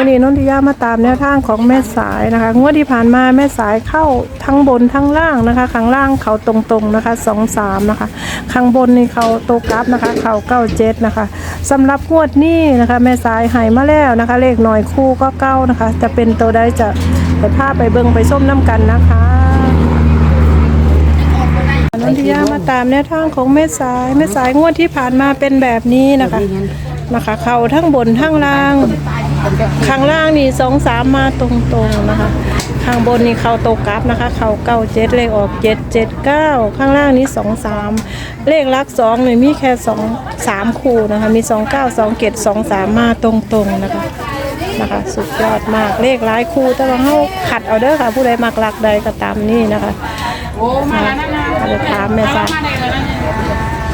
มื่อนี้นนทิยามาตามแนวทางของแม่สายนะคะงวดที่ผ่านมาแม่สายเข้าทั้งบนทั้งล่างนะคะข้างล่างเขาตรงๆนะคะสองสามนะคะข้างบนนี่เขาโตกราฟนะคะเขาเก้าเจ็ดนะคะสำหรับงวดนี้นะคะ แม่สายหายมาแล้วนะคะ เลขหน่อยคู่ก็เก้านะคะ จะเป็นตัวใดจะไปภาพไปเบิ่งไปส้มน้ำกันนะคะนนทิยามาตามแนวทางของแม่สายแม่สายงวดที่ผ่านมาเป็นแบบนี้นะคะนะคะเขาทั้งบนทั้งล่าง ข้างล่างนี่สองสามมาตรงๆนะคะ ข้างบนนี่เขาโตกราฟนะคะ เขาเก้าเจ็ดเลขออกเจ็ดเจ็ดเก้าข้างล่างนี้สองสามเลขลักสองนี่มีแค่สองสามคู่นะคะ มีสองเก้าสองเจ็ดสองสามมาตรงๆนะคะนะคะสุดยอดมากเลขหลายคู่แต่ว่าเขาขัดเอาเด้อค่ะ ผู้ใดมักหลักใดก็ตามนี่นะคะโอ้มาแล้วนะจะถามแม่จ้า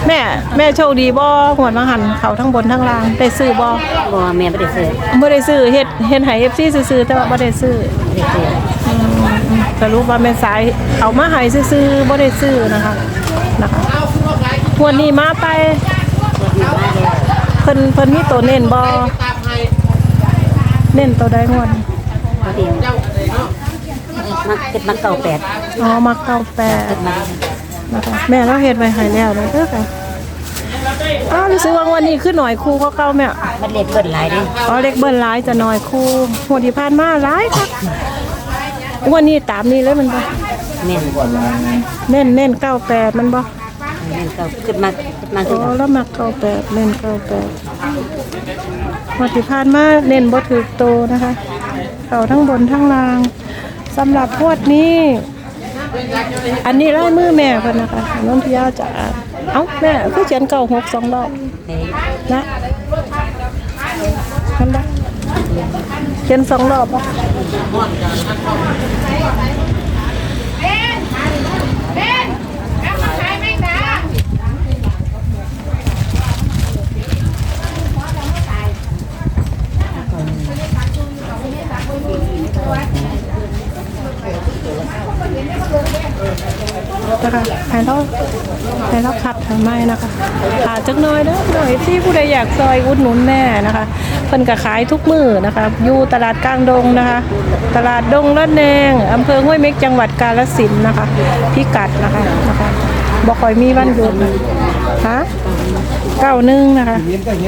แม่แม่โชคดีบ่หวนมาหันเขาทั้งบนทั้งล่างได้ซื้อบ่บ่แม่บ่ได้ซื้อบ่ได้ซื้อเฮ็ดเฮ็ดให้ FC ซื้อๆแต่ว่าบ่ได้ซื้อบ่ได้ซื้ออืมสรุปว่าแม่สายเอามาให้ซื้อๆบ่ได้ซื้อนะคะนะคะงวดนี้มาไปรถมาแล้วเพิ่นเพิ่นมีตัวเน้นบ่เน้นตัวใดงวดนี้พอดีมักเก็บมาเก่าแปดอ๋อมาเก้าแปดเก็บมานะคะแม่เราเฮ็ดไว้ให้แล้วนะเด้อค่ะ อ้าวรู้สึกว่างวันนี้คือหน่อยคู่เขาเก่าแม่มันเล็กเบิดหลายเด้อ๋อเล็กเบิ้ลหลายจะน้อยคู่หัวที่ผ่านมาหลายครับวันนี้ตามนี้เลยมันบ่แม่นเน้นเน้นเก้าแปดมันบ่แม่นเก่าเก็บมาเก็บมาอ๋คืออแล้วมาเก้าแปดเน้นเก้าแปดหัวที่ผ่านมาเน้นบ่ถือโตนะคะเก่าทั้งบนทั้งล่างสำหรับพวดนี้ อันนี้ลายมือแม่เพิ่นนะคะน้องพิยาจะอ่าน เอ้าแม่คือเขียนเก่าหกสองรอบนะมันได้เขียนสองรอบป่ะ นะคะให้เราให้เราขัดทำไมนะคะขาดจักหน้อยเด้อหน่อยที่ผู้ใดอยากซอยอุดหนุนแม่นะคะเพิ่นก็ขายทุกมือนะคะอยู่ตลาดกลางดงนะคะ ตลาดดงละแนงอำเภอห้วยเม็กจังหวัดกาฬสินธุ์นะคะ พิกัดนะคะนะคะบ่ค่อยมีวันหยุดฮะเก้าหนึ่งนะคะ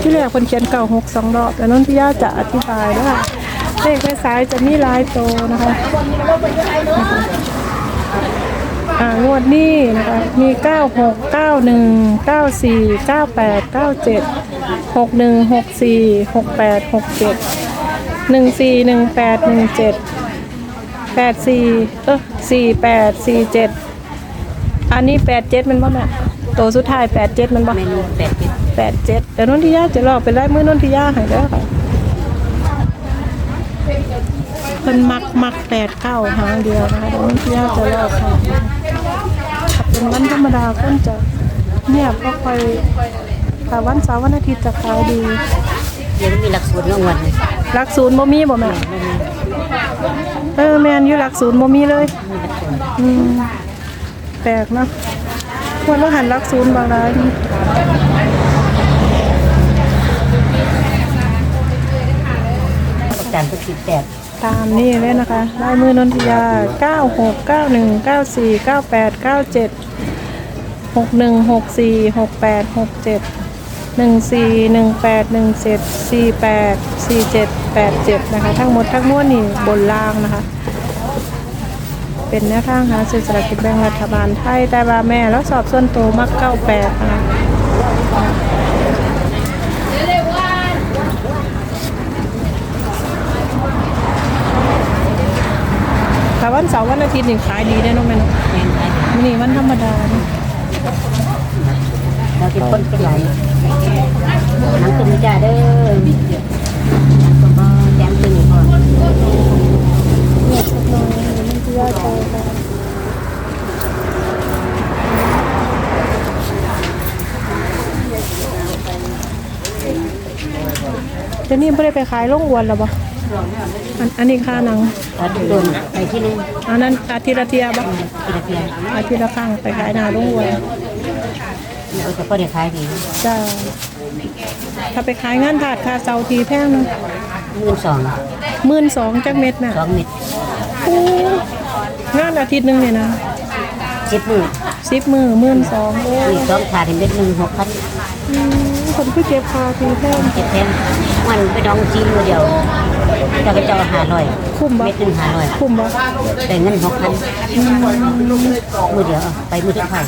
ที่แรกคนเขียนเก้าหกสองรอบแต่นนทิยาจะอธิบายด้วยค่ะเลขไฟซ้ายจะมีลายโตนะคะ อ่างวดนี้นะคะมี 96 91 94 98 97 61 64 68 67 14 18 17 84เออ48 47 อันนี้ 87 มันบ่แม่ตัวสุดท้าย 87 มันบ่แม่นแปดเก็บ87เดี๋ยวนนทิยาจะรอเป็นไล่มือนนทิยาให้เด้อค่ะ เพิ่นมักมัก8 9หางเดียวนะคะเดี๋ยวนนทิยาจะรอค่ะเป็นวันธรรมดาก็จะเงียบก็ค่อยแต่วันเสาร์วันอาทิตย์จะขายดีเดี๋ยวมีหลักสูตรเนาะวันหลักศูนย์บ่มีบ่แม่เออแม่นอยู่หลักศูนย์บ่มีเลยอืมแปลกนะควรว่าหันหลักศูนย์บางร้านอาจารย์ก็คิดแปด ตามนี่เลยนะคะลายมือนนทยา 96 91 94 98 97 61 64 68 67 14 18 17 48 47 87 นะคะ ทั้งหมดทั้งมวลนี่บนล่างนะคะ เป็นแนวทางหาซื้อสากกินแบ่งรัฐบาลไทย แต่ว่าแม่แล้วสอบส่วนตัวมัก 98 นะคะ แต่วันเสาร์วันอาทิตย์นี่ขายดีได้น้องแม่เนาะมื้อนี้วันธรรมดาเนาะเราเป็นคนเป็นไหลน้ำตึงจ้าเด้อน้ำก็บ่แจ่มตึงพอเงียสักหน่อยมันจะยากใจค่ะเดี๋ยวนี้ไม่ได้ไปขายโรงอวนหรอปะ อันอันนี้ค่าหนังตัดโดนไปที่นึงอันนั้นอาทิตย์ละเทียบะทีละเพียงอาทิตย์ละครั้งไปขายหนาโรงอวนเราจะก็ได้ขายดีจ้าถ้าไปขายงานถาดค่าเสาทีแพงนะแหมื่นสองหมื่นสองจักเม็ดน่ะสองเม็ดโอ้งานอาทิตย์หนึงเนี่ยนะสิบหมื่นสิบมือหมื่นสองโอ้นี่สองถาดเห็นเม็ดหนึ่งหกพันอืม คนผู้เก็บคาคือแพงเจ็ดแพงมันไปดองจีนมือเดียวเจ้าก็เจ้าหาร้อยคุ้มบ่เม็ดหนึ่งหาร้อยคุ้มบ่แต่เงินหกพันมือเดียวเอาไปมือทุกพัน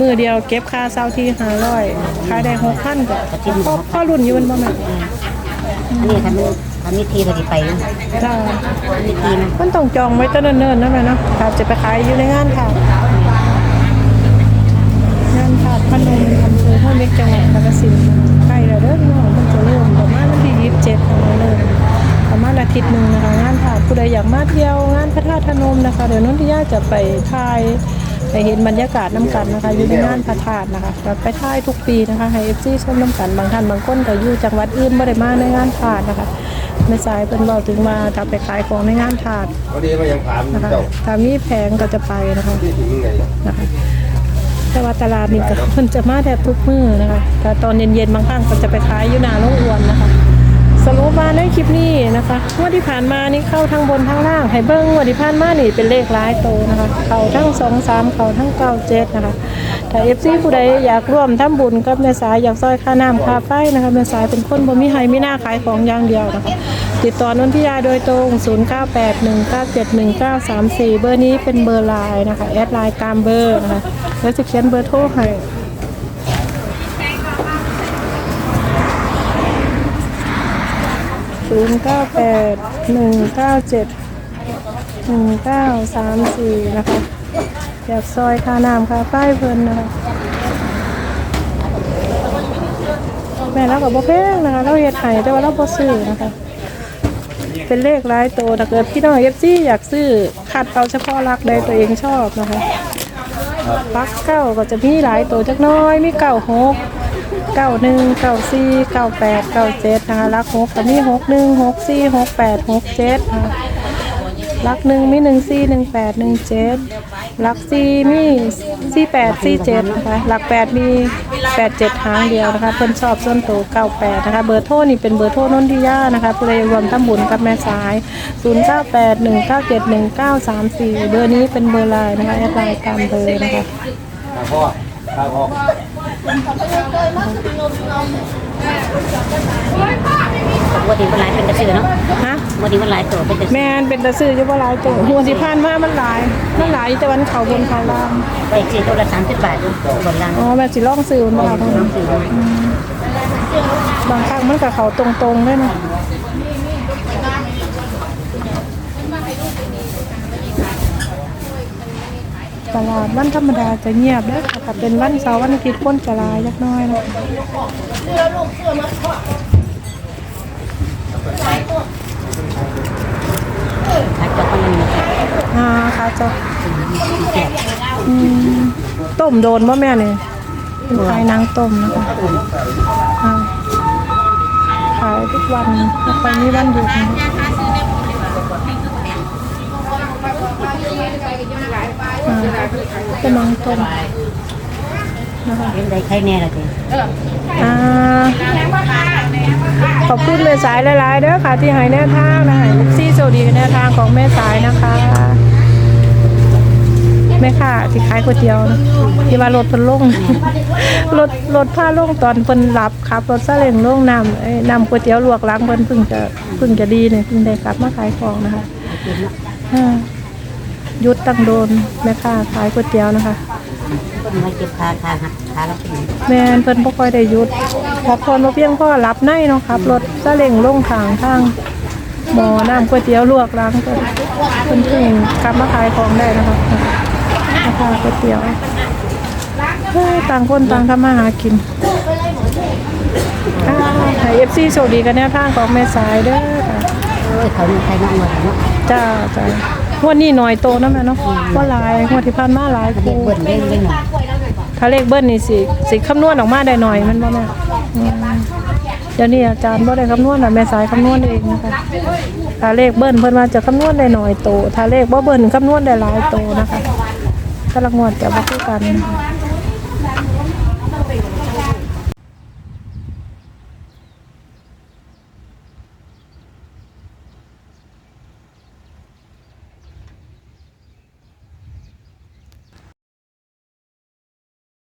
มือเดียวเก็บค่าเช่าที่ห้าร้อยขายได้หกพันก็พ่อพ่อรุ่นอยู่มันบ่แม่นอันนี้ทำทำนิทีเราจะไปนะจ้านิทีนะมันต้องจองไว้ตั้งเนิ่นๆนะแม่เนาะครับจะไปขายอยู่ในงานค่ะ งานถาด พนมอำเภอห้วยเม็กจังหวัดกาฬสินธุ์ใกล้แล้วเด้อน้องมันจะเริ่มประมาณวันที่ยี่สิบเจ็ดของเราเลยประมาณอาทิตย์หนึ่งนะคะงานถาดผู้ใดอยากมาเที่ยวงานพระธาตุพนมนะคะ เดี๋ยวน้นที่ย่าจะไปถ่ายไปเห็นบรรยากาศน้ำกันนะคะอยู่ในงานพระธาตุนะคะเราไปถ่ายทุกปีนะคะให้เอฟซีชมน้ำกันบางท่านบางคนก็อยู่จังหวัดอื่นไม่ได้มาในงานถาดนะคะไม่สายเป็นบอกถึงมาถ้าไปขายของในงานถาดพอดีมายังถามนะคะเจ้าถ้ามีแผงก็จะไปนะคะที่ถึงยังไงนะคะ แต่ว่าตลาดนี่ก็เพิ่นจะมาแทบทุกมื้อนะคะ แต่ตอนเย็นๆบางครั้งก็จะไปขายอยู่หน้าโรงอวนนะคะสรุปมาในคลิปนี้นะคะงวดที่ผ่านมานี่เข้าทั้งบนทั้งล่างให้เบิ้งงวดที่ผ่านมานี่เป็นเลขหลายโตวนะคะ เข้าทั้งสองสามเข้าทั้งเก้าเจ็ดนะคะถ้าเอฟซีผู้ใดอยากร่วมทำบุญกับแม่สายอยากซอยค่าน้ำค่าไฟนะคะแม่สายเป็นคนบ่มีให้ไม่น่าขายของอย่างเดียวนะคะ ติดต่อนนทิยาโดยตรง 0981971934 เบอร์นี้เป็นเบอร์ไลน์นะคะ แอดไลน์ตามเบอร์นะคะ แล้วจะเขียนเบอร์โทรให้ศูนย์เก้าแปดหนึ่งเก้าเจ็ดหนึ่งเก้าสามสี่นะคะอยากซอยคาน้ำค่ะป้าไฟเพิ่นนะคะแม่เรากับบ่แพงนะคะ เราเฮ็ดให้แต่ว่าเราบ่ซื้อนะคะ เป็นเลขหลายตัวถ้าเกิดพี่น้องเอฟซีอยากซื้อคัดเอาเฉพาะรักใดตัวเองชอบนะคะรักเก้าก็จะมีหลายตัวจักน้อยมีเก้าหกเก้าหนึ่งเก้าสี่เก้าแปดเก้าเจ็ดนะคะรักหกก็มีหกหนึ่งหกสี่หกแปดหกเจ็ดนะคะ รักหนึ่งมีหนึ่งสี่หนึ่งแปดหนึ่งเจ็ดรักสี่มีสี่แปดสี่เจ็ดนะคะรักแปดมีแปดเจ็ดหางเดียวนะคะเพิ่นชอบส้นโตเก้าแปดนะคะเบอร์โทรนี่เป็นเบอร์โทรนนทิยานะคะผู้ใดรวมทำบุญกับแม่สาย0 9 8 1 9 7 1 9 3 4เก้าเจ็ดหนึ่งเก้าสามสี่เบอร์นี้เป็นเบอร์ไลน์นะคะแอดไลน์ตามเบอร์นะคะพ่อพ่อ วันนี้มันหลายเป็นกระสือเนาะฮะวันนี้มันหลายตัวเป็นกระสือแมนเป็นตะซื้ออยู่บ่หลายตัวหัวสิพานมามันหลายมันหลายแต่วันเขาบนเขาล่าง ไปจีตัวละสามสิบบาทบนล่างอ๋อแม่สิลองซื้อมันบ่ล่ะน้องสี่บางครั้งมันกับเขาตรงๆเลยนะ ตลาดวันธรรมดาจะเงียบแล้วค่เป็นวันเสาร์วันอาทิตย์คนจะลายเล็กน้อยนะขายจอกมันมันอ่าค่ะจ้ะอืมต้มโดนบ่แม่เนี่ยเป็นขายนางต้มนะคะอ่าขายทุกวันไม่ค่วันหยุดนะคะ อ่าเป็นนางต้มนะคะเป็นไรใครแน่ละทีอ่าขอบคุณแม่สายหลายๆเด้อค่ะ ที่ให้แนวทางนะคะลูกซี่โซดีแนวทางของแม่สายนะคะแม่ค่ะที่ขายก๋วยเตี๋ยวนะที่ว่ารถเพิ่นลงรถรถพาลงตอนเพิ่นหลับครับรถซาเล้งลงนำไอ้น้ำก๋วยเตี๋ยวลวกล้างเพิ่นเพิ่งจะเพิ่งจะดีเนี่ยเพิ่งได้กลับมาขายของนะคะ ยุดตั้งโดนแม่ค่ะขายก๋วยเตี๋ยวนะคะคนมาเก็บขาขาหักขาเราเป็นแม่นเพิ่นบ่ค่อยได้หยุดพักผ่อนบ่เพียงพอหลับในเนาะครับรถซาเล้งลงทางทางหมอน้ำก๋วยเตี๋ยวลวกล้างเพิ่นเพิ่นถึงกลับมาขายของได้นะคะราคาก๋วยเตี๋ยวเฮ้ยต่างคนต่างทำมาหากินอ่าให้ FC โชคดีกันแนวทางของแม่สายเด้อค่ะเอ้ยเขาเนี่ยใครน้องหมดเนาะ จ้าจ้า งวดนี้หน่อยโตนะแม่เนาะก็หลายงวดที่ผ่านมาหลายเด็กคู่เบิ่นเล่นเล่นหน่อยถ้าเลขเบิ้ลนี่สิสิคำนวณออกมาได้หน่อยมันบ่แม่เดี๋ยวนี้อาจารย์บ่ได้คำนวณน่ะแม่สายคำนวณเองนะคะถ้าเลขเบิ้ลเพิ่นว่าจะคำนวณได้หน่อยโตถ้าเลขบ่เบิ้ลคำนวณได้หลายโตนะคะแต่ละงวดจะบ่คือกันนะคะ